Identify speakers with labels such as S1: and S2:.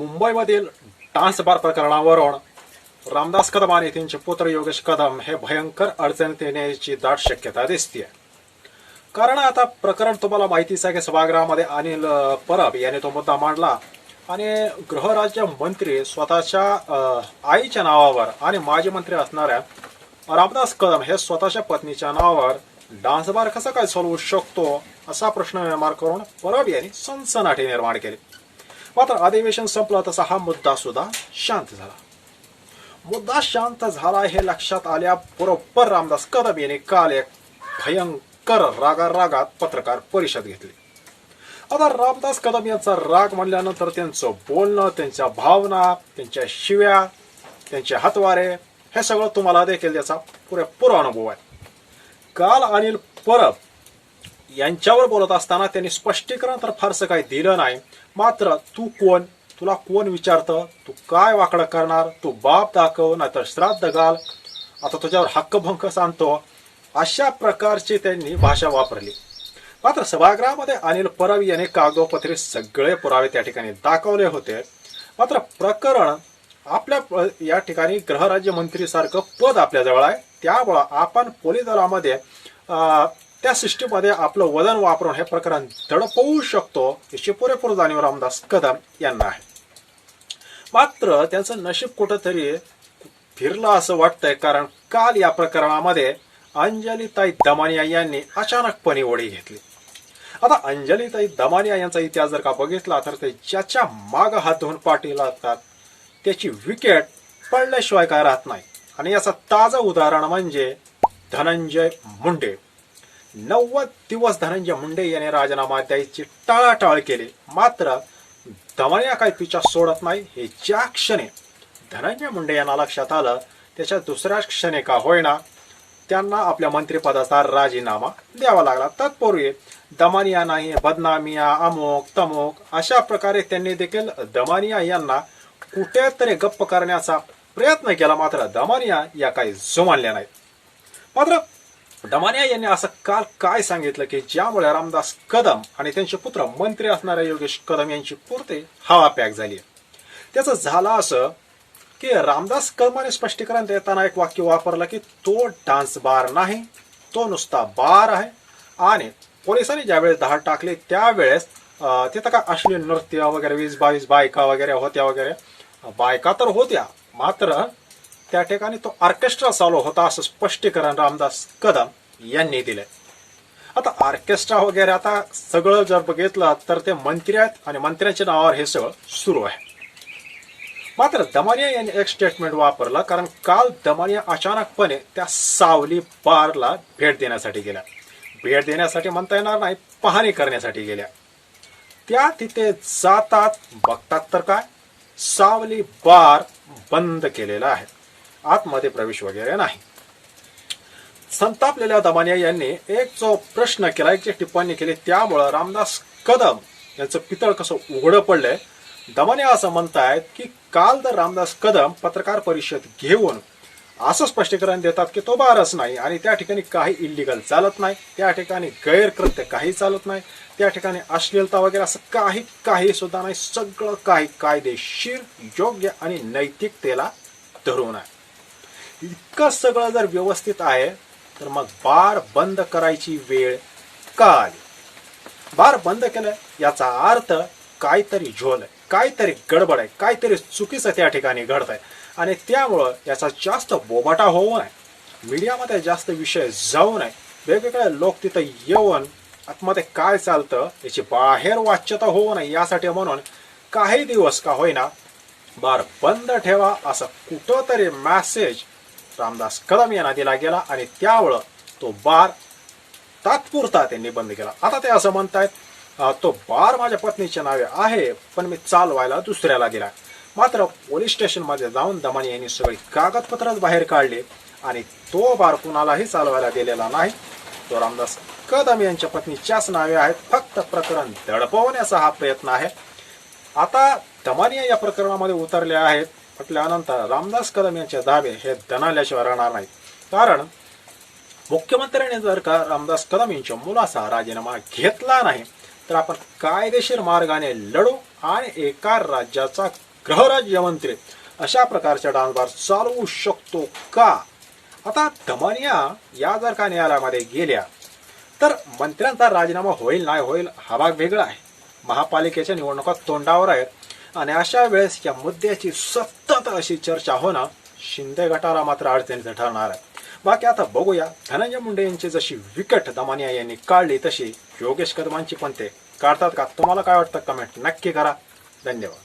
S1: मुंबईमधील dance bar प्रकरणावरून रामदास कदम आणि त्यांचे पुत्र योगेश कदम हे भयंकर अडचणीत येण्याची दाट शक्यता दिसते कारण आता प्रकरण तुम्हाला माहितीच आहे की सभागृहामध्ये अनिल परब यांनी तो मुद्दा मांडला आणि गृहराज्य मंत्री स्वतःच्या आईच्या नावावर आणि माजी मंत्री असणाऱ्या रामदास कदम हे स्वतःच्या पत्नीच्या नावावर डान्स बार कसा काय चालवू शकतो असा प्रश्न निर्माण करून परब यांनी सनसनाटी निर्माण केली. मात्र अधिवेशन संपलं तसा हा मुद्दा सुद्धा शांत झाला. मुद्दा शांत झाला हे लक्षात आल्या बरोबर रामदास कदम यांनी काल एक भयंकर रागा रागात पत्रकार परिषद घेतली. आता रामदास कदम यांचा राग म्हणल्यानंतर त्यांचं बोलणं त्यांच्या भावना त्यांच्या शिव्या त्यांचे हातवारे हे सगळं तुम्हाला देखील त्याचा पुरेपूर अनुभव आहे. काल अनिल परब यांच्यावर बोलत असताना त्यांनी स्पष्टीकरण तर फारसं काही दिलं नाही. मात्र तू कोण? तुला कोण विचारतं? तू काय वाकडं करणार? तू बाप दाखव नाहीतर श्राद्ध घाल. आता तुझ्यावर हक्कभंक सांगतो. अशा प्रकारची त्यांनी भाषा वापरली. मात्र सभागृहामध्ये अनिल परब यांनी कागदोपत्री सगळे पुरावे त्या ठिकाणी दाखवले होते. मात्र प्रकरण आपल्या प- या ठिकाणी गृहराज्यमंत्रीसारखं पद आपल्याजवळ आहे. त्यामुळं आपण पोलीस दलामध्ये त्या सिस्टीममध्ये आपलं वजन वापरून हे प्रकरण दडपवू शकतो याची पुरेपूर जाणीव रामदास कदम यांना आहे. मात्र त्यांचं नशीब कुठंतरी फिरलं असं वाटतंय कारण काल या प्रकरणामध्ये अंजलीताई दमानिया यांनी अचानकपणे ओढी घेतली. आता अंजलीताई दमानिया यांचा इतिहास जर का बघितला तर ते ज्याच्या माग हात धुवून पाठी लागतात त्याची विकेट पडल्याशिवाय काय राहत नाही. आणि याचं ताजं उदाहरण म्हणजे धनंजय मुंडे. नव्वद दिवस धनंजय मुंडे यांनी राजीनामा द्यायची टाळाटाळ केली. मात्र दमानिया काही पिछा सोडत नाही हे ज्या क्षणी धनंजय मुंडे यांना लक्षात आलं त्याच्या दुसऱ्या क्षणी का होईना त्यांना आपल्या मंत्रिपदाचा राजीनामा द्यावा लागला. तत्पूर्वी दमानिया नाही बदनामिया अमुक तमुक अशा प्रकारे त्यांनी देखील दमानिया यांना कुठेतरी गप्प करण्याचा प्रयत्न केला. मात्र दमानिया या काही जुमानल्या नाहीत. मात्र दमानिया यांनी असं काल काय सांगितलं की ज्यामुळे रामदास कदम आणि त्यांचे पुत्र मंत्री असणाऱ्या योगेश कदम यांची पुरते हवा पॅक झाली त्याचं झालं असं की रामदास कदमाने स्पष्टीकरण देताना एक वाक्य वापरलं की तो डान्स बार नाही तो नुसता बार आहे. आणि पोलिसांनी ज्यावेळेस धाड टाकली त्यावेळेस तिथं काय अश्लील नृत्य वगैरे वीस बावीस बायका वगैरे होत्या वगैरे. बायका तर होत्या मात्र त्या ठिकाणी तो ऑर्केस्ट्रा चालू होता असं स्पष्टीकरण रामदास कदम यांनी दिले आता ऑर्केस्ट्रा वगैरे आता सगळं जर बघितलं तर ते मंत्री आहेत आणि मंत्र्यांच्या नावावर हे सगळं सुरू आहे. मात्र दमानिया यांनी एक स्टेटमेंट वापरलं कारण काल दमानिया अचानकपणे त्या सावली बारला भेट देण्यासाठी गेल्या. भेट देण्यासाठी म्हणता येणार नाही पाहणी करण्यासाठी गेल्या. त्या तिथे जातात बघतात तर काय? सावली बार बंद केलेला आहे. आतमध्ये प्रवेश वगैरे नाही. संतापलेल्या दमानिया यांनी एक जो प्रश्न केला एक जी टिप्पणी केली त्यामुळं रामदास कदम यांचं पितळ कसं उघडं पडलंय. दमानिया असं म्हणतायत की काल तर रामदास कदम पत्रकार परिषद घेऊन असं स्पष्टीकरण देतात की तो बारच नाही आणि त्या ठिकाणी काही इलिगल चालत नाही त्या ठिकाणी गैरकृत्य काही चालत नाही त्या ठिकाणी अश्लीलता वगैरे असं काही काही सुद्धा नाही. सगळं काही कायदेशीर योग्य आणि नैतिकतेला धरून आहे. इतकं सगळं जर व्यवस्थित आहे तर मग बार बंद करायची वेळ का आली? बार बंद केलं याचा अर्थ काहीतरी झोल आहे काहीतरी गडबड आहे काहीतरी चुकीचं त्या ठिकाणी घडत आहे आणि त्यामुळं याचा जास्त बोबाटा होऊ नये. मीडियामध्ये जास्त विषय जाऊ नये. वेगवेगळे लोक तिथं येऊन आतमध्ये काय चालतं याची बाहेर वाच्यता होऊ नये यासाठी म्हणून काही दिवस का होईना बार बंद ठेवा असं कुठंतरी मॅसेज रामदास कदम यांना दिला गेला आणि त्यामुळं तो बार तात्पुरता त्यांनी बंद केला. आता ते असं म्हणतायत तो बार माझ्या पत्नीच्या नावे आहे पण मी चालवायला दुसऱ्याला दिला. मात्र पोलीस स्टेशनमध्ये जाऊन दमानी यांनी सगळी कागदपत्रच बाहेर काढले आणि तो बार कुणालाही चालवायला दिलेला नाही. तो रामदास कदम यांच्या पत्नीच्याच नावे आहेत फक्त प्रकरण दडपवण्याचा हा प्रयत्न आहे. आता दमानिया या प्रकरणामध्ये उतरले आहेत. म्हटल्यानंतर रामदास कदम यांचे दावे हे धनाल्याशिवाय राहणार नाहीत. कारण मुख्यमंत्र्यांनी जर का रामदास कदम यांच्या मुलाचा राजीनामा घेतला नाही तर आपण कायदेशीर मार्गाने लढू आणि एका राज्याचा गृहराज्यमंत्री अशा प्रकारच्या डान्सबार चालवू शकतो का? आता धमानिया या जर का न्यायालयामध्ये गेल्या तर मंत्र्यांचा राजीनामा होईल नाही होईल हा भाग वेगळा आहे. महापालिकेच्या निवडणुका तोंडावर आहेत आणि अशा वेळेस या मुद्द्याची सतत अशी चर्चा होणं शिंदे गटाला मात्र अडचणीचं ठरणार आहे. बाकी आता बघूया. धनंजय मुंडे यांची जशी विकट दमानिया यांनी काढली तशी योगेश कदमांची पण ते काढतात का? तुम्हाला काय वाटतं? कमेंट नक्की करा. धन्यवाद.